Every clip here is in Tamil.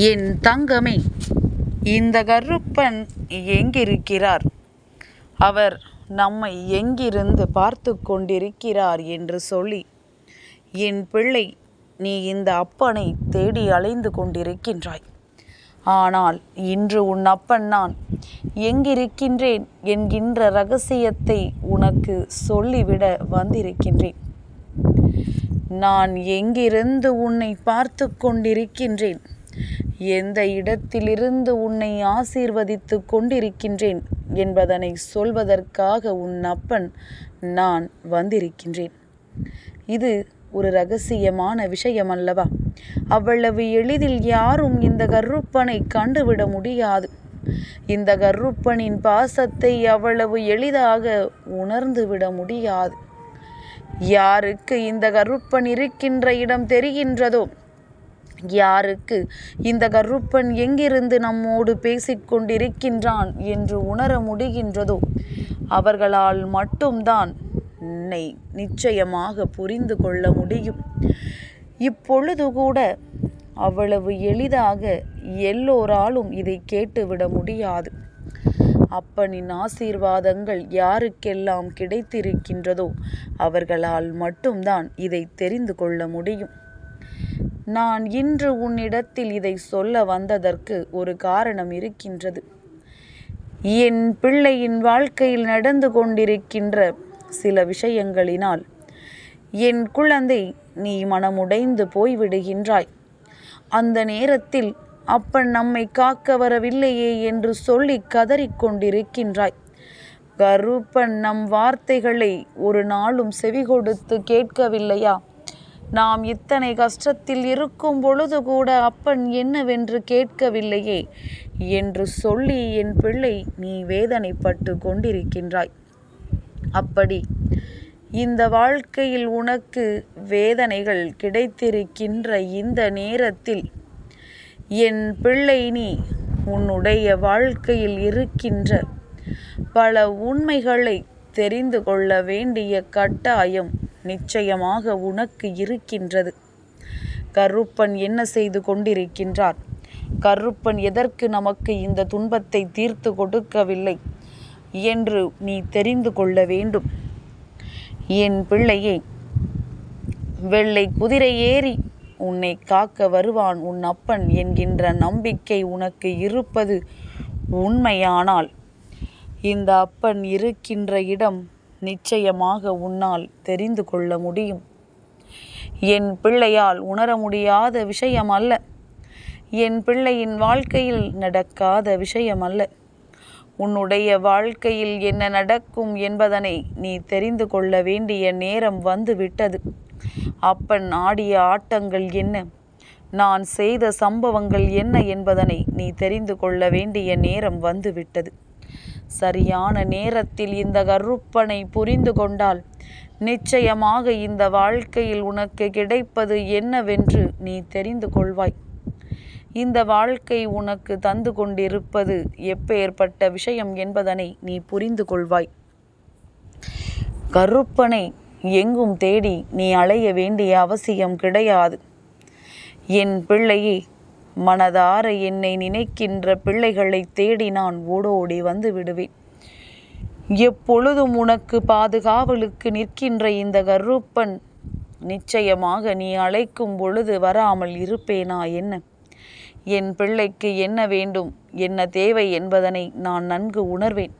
என் தங்கமே இந்த கருப்பன் எங்கிருக்கிறார்? அவர் நம்மை எங்கிருந்து பார்த்து கொண்டிருக்கிறார் என்று சொல்லி என் பிள்ளை நீ இந்த அப்பனை தேடி அலைந்து கொண்டிருக்கின்றாய். ஆனால் இன்று உன் அப்பன் நான் எங்கிருக்கின்றேன் என்கின்ற ரகசியத்தை உனக்கு சொல்லிவிட வந்திருக்கின்றேன். நான் எங்கிருந்து உன்னை பார்த்து கொண்டிருக்கின்றேன்? எந்த இடத்திலிருந்து உன்னை ஆசீர்வதித்து கொண்டிருக்கின்றேன் என்பதனை சொல்வதற்காக உன் அப்பன் நான் வந்திருக்கின்றேன். இது ஒரு ரகசியமான விஷயம் அல்லவா அவ்வளவு எளிதில் யாரும் இந்த கருப்பனை கண்டுவிட முடியாது. இந்த கருப்பனின் பாசத்தை அவ்வளவு எளிதாக உணர்ந்து விட முடியாது. யாருக்கு இந்த கருப்பன் இருக்கின்ற இடம் தெரிகின்றதோ? யாருக்கு? இந்த கருப்பன் எங்கிருந்து நம்மோடு பேசிக்கொண்டிருக்கின்றான் என்று உணர முடிகின்றதோ? அவர்களால் மட்டும்தான் உன்னை நிச்சயமாக புரிந்து கொள்ள முடியும். இப்பொழுது கூட அவ்வளவு எளிதாக எல்லோராலும் இதை கேட்டுவிட முடியாது. அப்பனின் ஆசீர்வாதங்கள் யாருக்கெல்லாம் கிடைத்திருக்கின்றதோ அவர்களால் மட்டும்தான் இதை தெரிந்து கொள்ள முடியும். நான் இன்று உன்னிடத்தில் இதை சொல்ல வந்ததற்கு ஒரு காரணம் இருக்கின்றது. என் பிள்ளையின் வாழ்க்கையில் நடந்து கொண்டிருக்கின்ற சில விஷயங்களினால் என் குழந்தை நீ மனமுடைந்து போய்விடுகின்றாய். அந்த நேரத்தில் அப்பன் நம்மை காக்க வரவில்லையே என்று சொல்லி கதறிக்கொண்டிருக்கின்றாய் கருப்பன் நம் வார்த்தைகளை ஒரு நாளும் செவி கொடுத்து கேட்கவில்லையா? நாம் இத்தனை கஷ்டத்தில் இருக்கும் பொழுது கூட அப்பன் என்னவென்று கேட்கவில்லையே என்று சொல்லி என் பிள்ளை நீ வேதனைப்பட்டு கொண்டிருக்கின்றாய். அப்படி இந்த வாழ்க்கையில் உனக்கு வேதனைகள் கிடைத்திருக்கின்ற இந்த நேரத்தில் என் பிள்ளை நீ உன்னுடைய வாழ்க்கையில் இருக்கின்ற பல உண்மைகளை தெரிந்து கொள்ள வேண்டிய கட்டாயம் நிச்சயமாக உனக்கு இருக்கின்றது. கருப்பன் என்ன செய்து கொண்டிருக்கின்றார்? கருப்பன் எதற்கு நமக்கு இந்த துன்பத்தை தீர்த்து கொடுக்கவில்லை என்று நீ தெரிந்து கொள்ள வேண்டும். என் பிள்ளையே வெள்ளை குதிரை ஏறி உன்னை காக்க வருவான் உன் அப்பன் என்கின்ற நம்பிக்கை உனக்கு இருப்பது உண்மையானால் இந்த அப்பன் இருக்கின்ற இடம் நிச்சயமாக உன்னால் தெரிந்து கொள்ள முடியும். என் பிள்ளையால் உணர முடியாத விஷயம் அல்ல என் பிள்ளையின் வாழ்க்கையில் நடக்காத விஷயம் அல்ல உன்னுடைய வாழ்க்கையில் என்ன நடக்கும் என்பதனை நீ தெரிந்து கொள்ள வேண்டிய நேரம் வந்து விட்டது அப்பன் ஆடிய ஆட்டங்கள் என்ன? நான் செய்த சம்பவங்கள் என்ன என்பதனை நீ தெரிந்து கொள்ள வேண்டிய நேரம் வந்துவிட்டது. சரியான நேரத்தில் இந்த கருப்பனை புரிந்து கொண்டால் நிச்சயமாக இந்த வாழ்க்கையில் உனக்கு கிடைப்பது என்னவென்று நீ தெரிந்து கொள்வாய். இந்த வாழ்க்கை உனக்கு தந்து கொண்டிருப்பது எப்பேற்பட்ட விஷயம் என்பதனை நீ புரிந்து கொள்வாய். கருப்பனை எங்கும் தேடி நீ அலைய வேண்டிய அவசியம் கிடையாது. என் பிள்ளையே மனதார என்னை நினைக்கின்ற பிள்ளைகளை தேடி நான் ஓடோடி வந்து விடுவேன். எப்பொழுதும் உனக்கு பாதுகாவலுக்கு நிற்கின்ற இந்த கருப்பன் நிச்சயமாக நீ அழைக்கும் பொழுது வராமல் இருப்பேனா என்ன? என் பிள்ளைக்கு என்ன வேண்டும்? என்ன தேவை என்பதனை நான் நன்கு உணர்வேன்.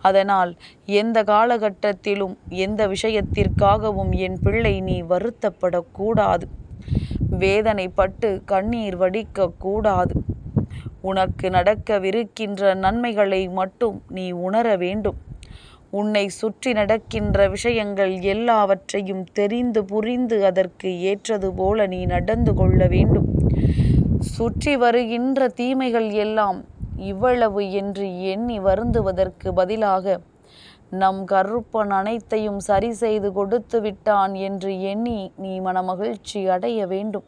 அதனால் எந்த காலகட்டத்திலும் எந்த விஷயத்திற்காகவும் என் பிள்ளை நீ வருத்தப்படக்கூடாது. வேதனைப்பட்டு கண்ணீர் வடிக்க கூடாது. உனக்கு நடக்கவிருக்கின்ற நன்மைகளை மட்டும் நீ உணர வேண்டும். உன்னை சுற்றி நடக்கின்ற விஷயங்கள் எல்லாவற்றையும் தெரிந்து புரிந்து அதற்கு ஏற்றது போல நீ நடந்து கொள்ள வேண்டும். சுற்றி வருகின்ற தீமைகள் எல்லாம் இவ்வளவு என்று எண்ணி வருந்துவதற்கு பதிலாக நம் கருப்பன் அனைத்தையும் சரி செய்து கொடுத்து விட்டான் என்று எண்ணி நீ மனமகிழ்ச்சி அடைய வேண்டும்.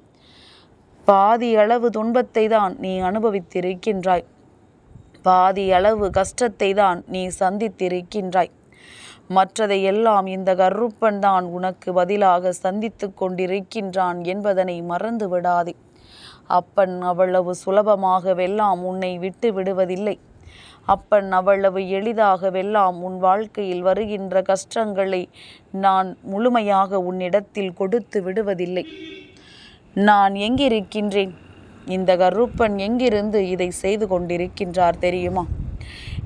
பாதி அளவு துன்பத்தை தான் நீ அனுபவித்திருக்கின்றாய். பாதி அளவு கஷ்டத்தை தான் நீ சந்தித்திருக்கின்றாய். மற்றதை எல்லாம் இந்த கருப்பன் தான் உனக்கு பதிலாக சந்தித்து கொண்டிருக்கின்றான் என்பதனை மறந்து விடாதே அப்பன் அவ்வளவு சுலபமாகவெல்லாம் உன்னை விட்டு விடுவதில்லை. அப்பன் அவ்வளவு எளிதாகவெல்லாம் உன் வாழ்க்கையில் வருகின்ற கஷ்டங்களை நான் முழுமையாக உன்னிடத்தில் கொடுத்து விடுவதில்லை. நான் எங்கிருக்கின்றேன்? இந்த கருப்பன் எங்கிருந்து இதை செய்து கொண்டிருக்கின்றார் தெரியுமா?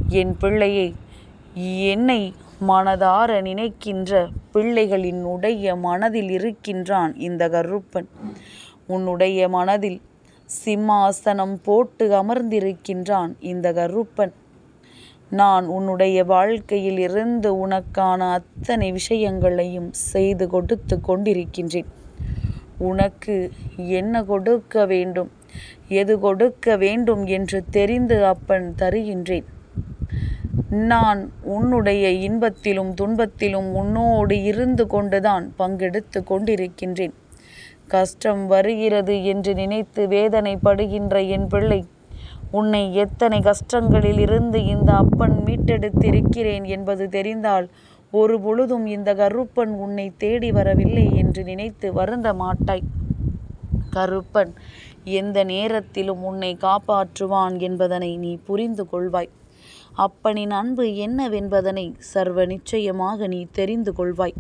என் பிள்ளையை என்னை மனதார நினைக்கின்ற பிள்ளைகளின் உடைய மனதில் இருக்கின்றான் இந்த கருப்பன். உன்னுடைய மனதில் சிம்மாசனம் போட்டு அமர்ந்திருக்கின்றான் இந்த கருப்பன். நான் உன்னுடைய வாழ்க்கையில் இருந்து உனக்கான அத்தனை விஷயங்களையும் செய்து கொடுத்து கொண்டிருக்கின்றேன். உனக்கு என்ன கொடுக்க வேண்டும்? எது கொடுக்க வேண்டும் என்று தெரிந்து அப்பன் தருகின்றேன். நான் உன்னுடைய இன்பத்திலும் துன்பத்திலும் உன்னோடு இருந்து கொண்டுதான் பங்கெடுத்து கொண்டிருக்கின்றேன். கஷ்டம் வருகிறது என்று நினைத்து வேதனைப்படுகின்ற என் பிள்ளை உன்னை எத்தனை கஷ்டங்களில் இருந்து இந்த அப்பன் மீட்டெடுத்திருக்கிறேன் என்பது தெரிந்தால் ஒரு பொழுதும் இந்த கருப்பன் உன்னை தேடி வரவில்லை என்று நினைத்து வருந்த மாட்டாய். கருப்பன் எந்த நேரத்திலும் உன்னை காப்பாற்றுவான் என்பதனை நீ புரிந்து கொள்வாய். அப்பனின் அன்பு என்னவென்பதனை சர்வ நிச்சயமாக நீ தெரிந்து கொள்வாய்.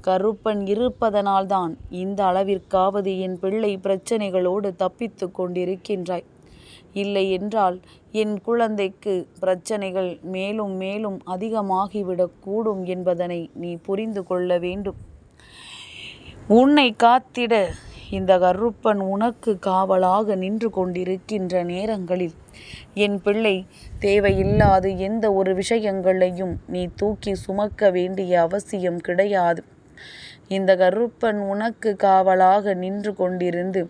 கருப்பன் இருப்பதனால்தான் இந்த அளவிற்காவது என் பிள்ளை பிரச்சனைகளோடு தப்பித்து கொண்டிருக்கின்றாய். இல்லை என்றால் என் குழந்தைக்கு பிரச்சனைகள் மேலும் மேலும் அதிகமாகிவிடக்கூடும் என்பதனை நீ புரிந்து கொள்ள வேண்டும். உன்னை காத்திட இந்த கருப்பன் உனக்கு காவலாக நின்று கொண்டிருக்கின்ற நேரங்களில் என் பிள்ளை தேவையில்லாது எந்த ஒரு விஷயங்களையும் நீ தூக்கி சுமக்க வேண்டிய அவசியம் கிடையாது. இந்த கருப்பன் உனக்கு காவலாக நின்று கொண்டிருந்து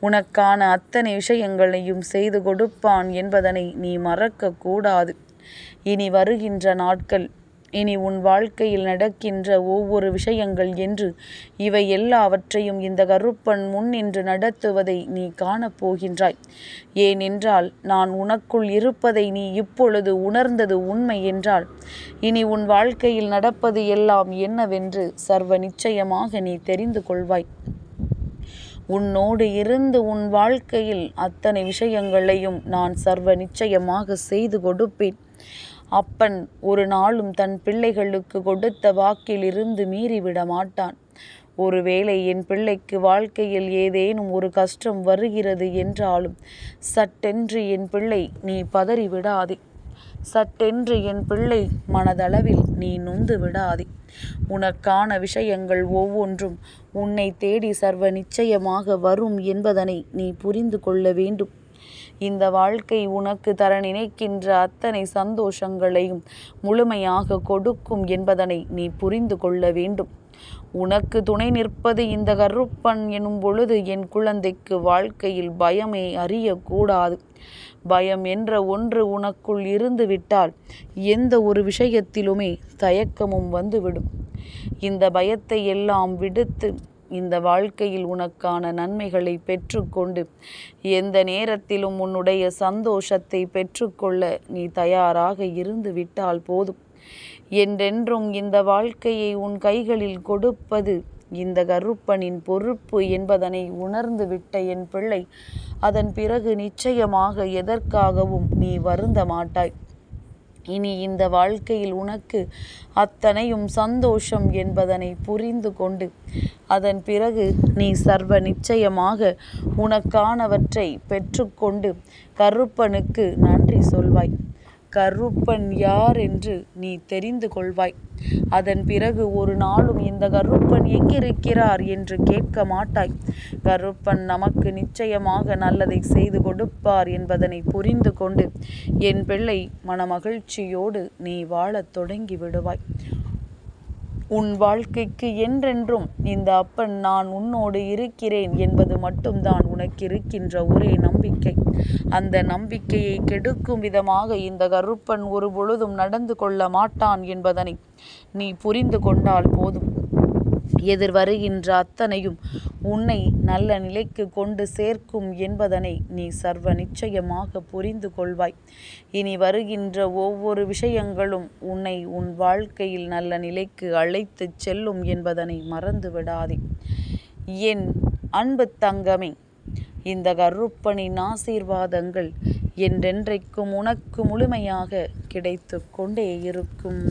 உனக்கான அத்தனை விஷயங்களையும் செய்து கொடுப்பான் என்பதனை நீ மறக்கக்கூடாது இனி வருகின்ற நாட்கள் இனி உன் வாழ்க்கையில் நடக்கின்ற ஒவ்வொரு விஷயங்கள் என்று இவை எல்லாவற்றையும் இந்த கருப்பன் முன் நின்று நடத்துவதை நீ காணப்போகின்றாய். ஏனென்றால் நான் உனக்குள் இருப்பதை நீ இப்பொழுது உணர்ந்தது உண்மை என்றால் இனி உன் வாழ்க்கையில் நடப்பது எல்லாம் என்னவென்று சர்வ நிச்சயமாக நீ தெரிந்து கொள்வாய். உன்னோடு இருந்து உன் வாழ்க்கையில் அத்தனை விஷயங்களையும் நான் சர்வ நிச்சயமாக செய்து கொடுப்பேன். அப்பன் ஒரு நாளும் தன் பிள்ளைகளுக்கு கொடுத்த வாக்கிலிருந்து மீறிவிட மாட்டான். ஒருவேளை என் பிள்ளைக்கு வாழ்க்கையில் ஏதேனும் ஒரு கஷ்டம் வருகிறது என்றாலும் சட்டென்று என் பிள்ளை நீ பதறி விடாதே. சட்டென்று என் பிள்ளை மனதளவில் நீ நொந்து விடாதே. உனக்கான விஷயங்கள் ஒவ்வொன்றும் உன்னை தேடி சர்வ நிச்சயமாக வரும் என்பதனை நீ புரிந்து கொள்ள வேண்டும். இந்த வாழ்க்கை உனக்கு தர நினைக்கின்ற அத்தனை சந்தோஷங்களையும் முழுமையாக கொடுக்கும் என்பதனை நீ புரிந்து கொள்ள வேண்டும். உனக்கு துணை நிற்பது இந்த கருப்பன் எனும் பொழுது என் குழந்தைக்கு வாழ்க்கையில் பயமே அறியக்கூடாது. பயம் என்ற ஒன்று உனக்குள் இருந்து விட்டால் எந்த ஒரு விஷயத்திலுமே தயக்கமும் வந்துவிடும். இந்த பயத்தை எல்லாம் விடுத்து இந்த வாழ்க்கையில் உனக்கான நன்மைகளை பெற்றுக்கொண்டு எந்த நேரத்திலும் உன்னுடைய சந்தோஷத்தை பெற்றுக்கொள்ள நீ தயாராக இருந்து விட்டால் போதும். என்றென்றும் இந்த வாழ்க்கையை உன் கைகளில் கொடுப்பது இந்த கருப்பனின் பொறுப்பு என்பதனை உணர்ந்து விட்ட என் பிள்ளை அதன் பிறகு நிச்சயமாக எதற்காகவும் நீ வருந்த மாட்டாய் இனி இந்த வாழ்க்கையில் உனக்கு அத்தனையும் சந்தோஷம் என்பதனை புரிந்து கொண்டு அதன் பிறகு நீ சர்வ நிச்சயமாக உனக்கானவற்றை பெற்றுக்கொண்டு கருப்பனுக்கு நன்றி சொல்வாய். கருப்பன் யார் என்று நீ தெரிந்து கொள்வாய். அதன் பிறகு ஒரு நாளும் இந்த கருப்பன் எங்கிருக்கிறார் என்று கேட்க மாட்டாய். கருப்பன் நமக்கு நிச்சயமாக நல்லதை செய்து கொடுப்பார் என்பதனை புரிந்து கொண்டு என் பிள்ளை மனமகிழ்ச்சியோடு நீ வாழத் தொடங்கி விடுவாய். உன் வாழ்க்கைக்கு என்றென்றும் இந்த அப்பன் நான் உன்னோடு இருக்கிறேன் என்பது மட்டும்தான் உனக்கு இருக்கின்ற ஒரே நம்பிக்கை. அந்த நம்பிக்கையை கெடுக்கும் விதமாக இந்த கருப்பன் ஒரு பொழுதும் நடந்து கொள்ள மாட்டான் என்பதனை நீ புரிந்து கொண்டால் போதும். எதிர் வருகின்ற அத்தனையும் உன்னை நல்ல நிலைக்கு கொண்டு சேர்க்கும் என்பதனை நீ சர்வ நிச்சயமாக புரிந்து கொள்வாய். இனி வருகின்ற ஒவ்வொரு விஷயங்களும் உன்னை உன் வாழ்க்கையில் நல்ல நிலைக்கு அழைத்துச் செல்லும் என்பதனை மறந்து விடாதே என் அன்பு தங்கமே இந்த கருப்பனின் ஆசீர்வாதங்கள் என்றென்றைக்கும் உனக்கு முழுமையாக கிடைத்து கொண்டே இருக்கும்.